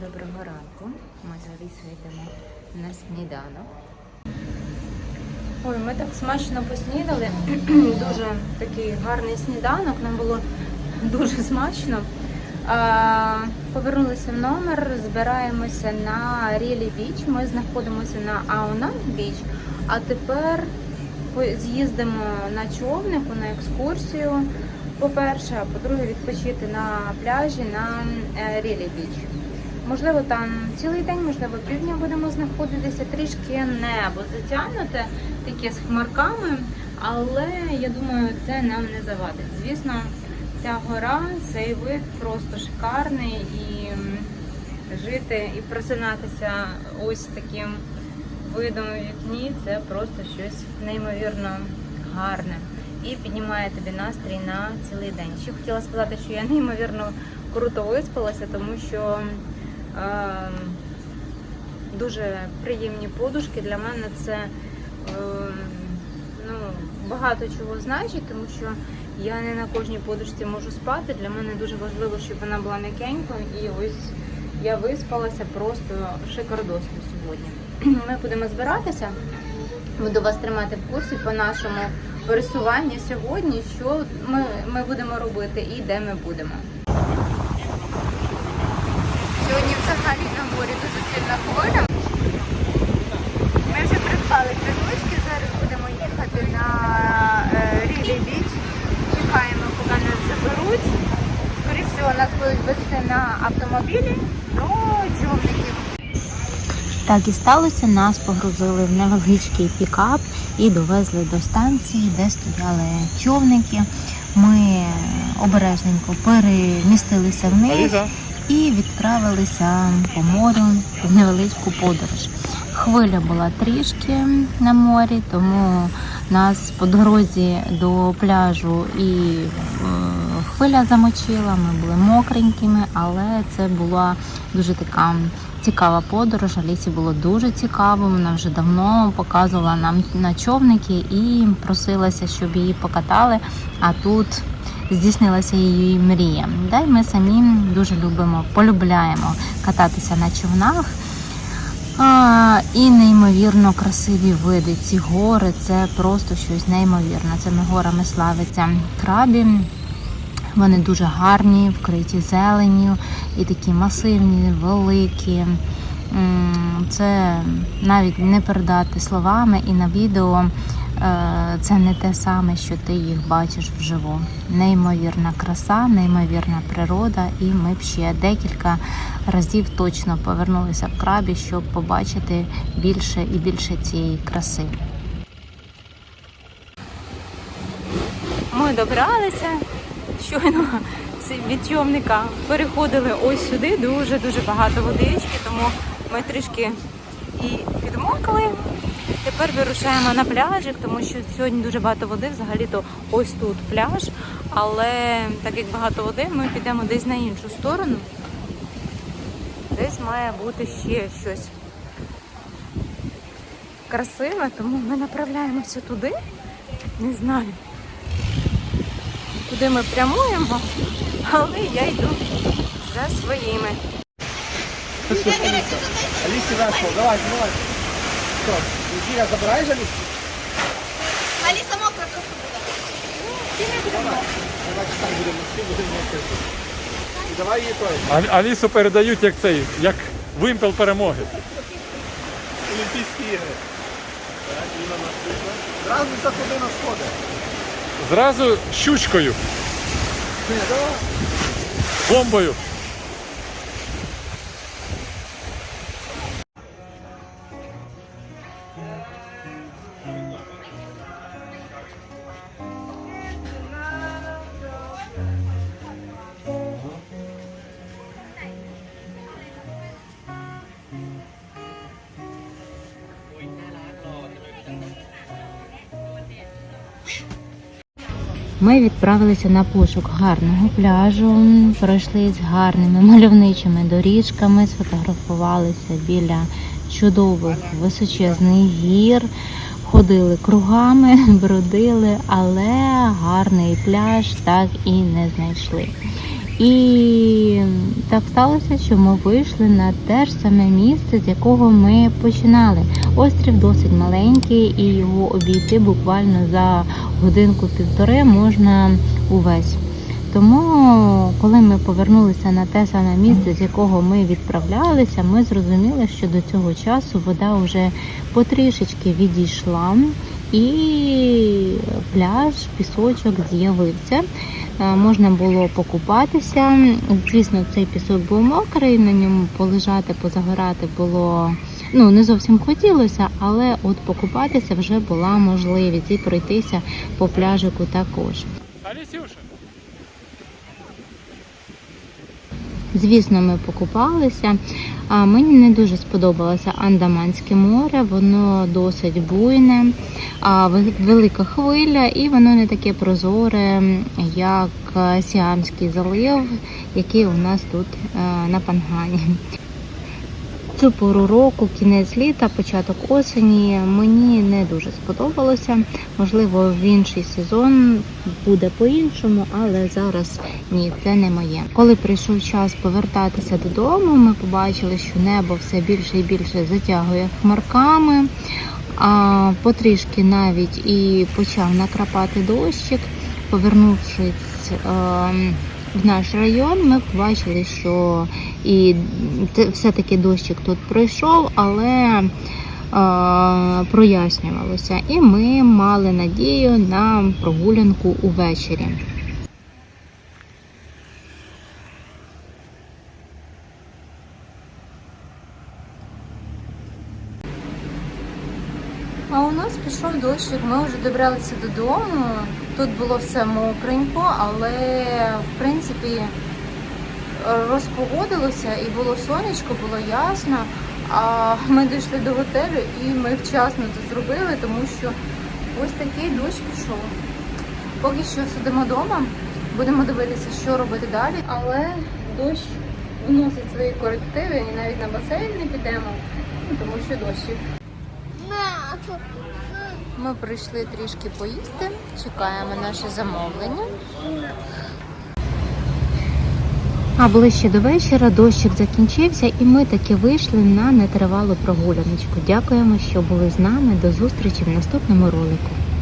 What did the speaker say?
Доброго ранку. Ми з йдемо на сніданок. Ой, ми так смачно поснідали. дуже такий гарний сніданок. Нам було дуже смачно. Повернулися в номер, збираємося на Рілі Біч. Ми знаходимося на Аунанг Біч. А тепер з'їздимо на човнику, на екскурсію. По-перше, а по-друге, відпочити на пляжі на е, Рілі Біч. Можливо, там цілий день, можливо, півдня будемо знаходитися, трішки небо затягнуте, таке з хмарками, але я думаю, це нам не завадить. Звісно, ця гора, цей вид просто шикарний і жити і просинатися ось таким видом у вікні це просто щось неймовірно гарне і піднімає тобі настрій на цілий день. Ще хотіла сказати, що я неймовірно круто виспалася, тому що дуже приємні подушки. Для мене це е, ну, багато чого значить, тому що я не на кожній подушці можу спати. Для мене дуже важливо, щоб вона була м'якенькою. І ось я виспалася просто шикардосно сьогодні. Ми будемо збиратися. Буду вас тримати в курсі по нашому пересуванню сьогодні, що ми, ми будемо робити і де ми будемо. Взагалі на морі дуже сильна хвиля. Ми вже придбали квиточки, зараз будемо їхати на е, Рілі Біч. Чекаємо, поки нас заберуть. Скоріше всього, нас будуть вести на автомобілі до човників. Так і сталося. Нас погрузили в невеличкий пікап і довезли до станції, де стояли човники. Ми обережненько перемістилися в них Аліса, і відправилися по морю в невеличку подорож. Хвиля була трішки на морі, тому нас по дорозі до пляжу і е, хвиля замочила. Ми були мокренькими, але це була дуже така цікава подорож. Алісі було дуже цікаво. Вона вже давно показувала нам на човники і просилася, щоб її покатали. А тут здійснилася її мрія. Да, й ми самі дуже любимо, полюбляємо кататися на човнах. А, і неймовірно красиві види. Ці гори це просто щось неймовірне. Цими горами славиться крабі. Вони дуже гарні, вкриті зеленню і такі масивні, великі. Це навіть не передати словами, і на відео це не те саме, що ти їх бачиш вживу. Неймовірна краса, неймовірна природа, і ми б ще декілька разів точно повернулися в крабі, щоб побачити більше і більше цієї краси. Ми добралися щойно від човника переходили ось сюди. Дуже дуже багато водички, тому ми трішки і підмокли. Тепер вирушаємо на пляжик, тому що сьогодні дуже багато води. Взагалі-то ось тут пляж. Але так як багато води, ми підемо десь на іншу сторону. Десь має бути ще щось красиве, тому ми направляємося туди. Не знаю, куди ми прямуємо, але я йду за своїми. Алісі давай, давай. Що, Юрія забираєш Алісі? Аліса мокра трохи буде. Давай там будемо, всі будемо мокрити. Давай її той. А- Алісу передають як цей, як вимпел перемоги. Олімпійські ігри. Так, Ліна нас. Зразу заходи на сходи. Зразу щучкою, бомбою. Ми відправилися на пошук гарного пляжу, пройшли з гарними мальовничими доріжками, сфотографувалися біля чудових височезних гір, ходили кругами, бродили, але гарний пляж так і не знайшли. І так сталося, що ми вийшли на те ж саме місце, з якого ми починали. Острів досить маленький, і його обійти буквально за годинку-півтори можна увесь. Тому, коли ми повернулися на те саме місце, з якого ми відправлялися, ми зрозуміли, що до цього часу вода вже потрішечки відійшла, і пляж, пісочок з'явився. Е, Можна було покупатися. Звісно, цей пісок був мокрий, на ньому полежати, позагорати було ну не зовсім хотілося, але от покупатися вже була можливість і пройтися по пляжику також. Звісно, ми покупалися. А мені не дуже сподобалося Андаманське море, воно досить буйне, велика хвиля, і воно не таке прозоре, як Сіамський залив, який у нас тут е, на Пангані. Цю пору року, кінець літа, початок осені мені не дуже сподобалося. Можливо, в інший сезон буде по-іншому, але зараз ні, це не моє. Коли прийшов час повертатися додому, ми побачили, що небо все більше і більше затягує хмарками. А потрішки навіть і почав накрапати дощик. Повернувшись ем, в наш район, ми побачили, що і все-таки дощик тут пройшов, але прояснювалося. І ми мали надію на прогулянку увечері. А у нас пішов дощик, ми вже добралися додому. Тут було все мокренько, але в принципі розпогодилося і було сонечко, було ясно. А ми дійшли до готелю і ми вчасно це зробили, тому що ось такий дощ пішов. Поки що сидимо вдома, будемо дивитися, що робити далі. Але дощ вносить свої корективи і навіть на басейн не підемо, ну, тому що дощик. Ми прийшли трішки поїсти, чекаємо наше замовлення. А ближче до вечора дощик закінчився, і ми таки вийшли на нетривалу прогуляночку. Дякуємо, що були з нами. До зустрічі в наступному ролику.